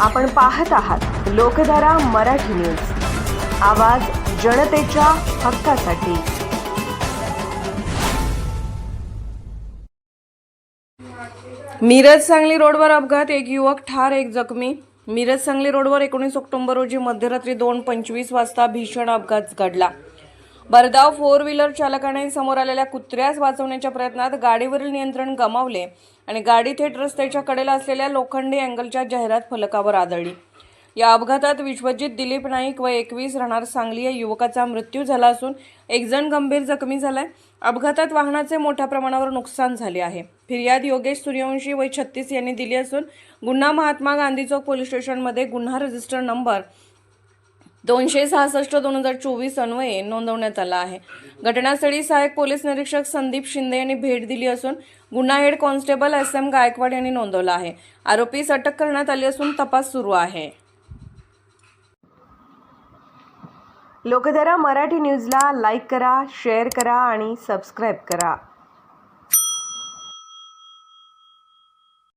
आपण पाहत आहात लोकधारा मराठी न्यूज. आवाज जनतेच्या हक्कासाठी. मिरज सांगली रोडवर अपघात एक युवक ठार एक जखमी. मिरज सांगली रोडवर एकोणीस ऑक्टोबर रोजी मध्यरात्री दोन पंचवीस वाजता भीषण अपघात घडला. भरधाव फोर व्हीलर चालकाने समोर आलेल्या कुत्र्यास वाचवण्याच्या प्रयत्नात गाडीवरील नियंत्रण गमावले आणि गाडी थेट रस्त्याच्या कडेला असलेल्या लोखंडी अँगलच्या जाहिरात फलकावर आदळली. या अपघातात विश्वजित दिलीप नाईक व एकवीस राहणार सांगली या युवकाचा मृत्यू झाला असून एक जण गंभीर जखमी झालाय. अपघातात वाहनाचे मोठ्या प्रमाणावर नुकसान झाले आहे. फिर्याद योगेश सूर्यवंशी वय छत्तीस यांनी दिली असून गुन्हा महात्मा गांधी चौक पोलीस स्टेशनमध्ये गुन्हा रजिस्टर नंबर दोनशे सहासष्ट दोन हजार चोवीस अन्वये नोंदवण्यात आला आहे. घटनास्थळी सहाय्यक पोलीस निरीक्षक संदीप शिंदे यांनी भेट दिली असून गुन्हा head constable S M Gaikwad यांनी नोंदवला आहे. आरोपीस अटक करण्यात आली असून तपास सुरू आहे. लोकधारा मराठी न्यूजला लाईक करा शेअर करा आणि सबस्क्राईब करा.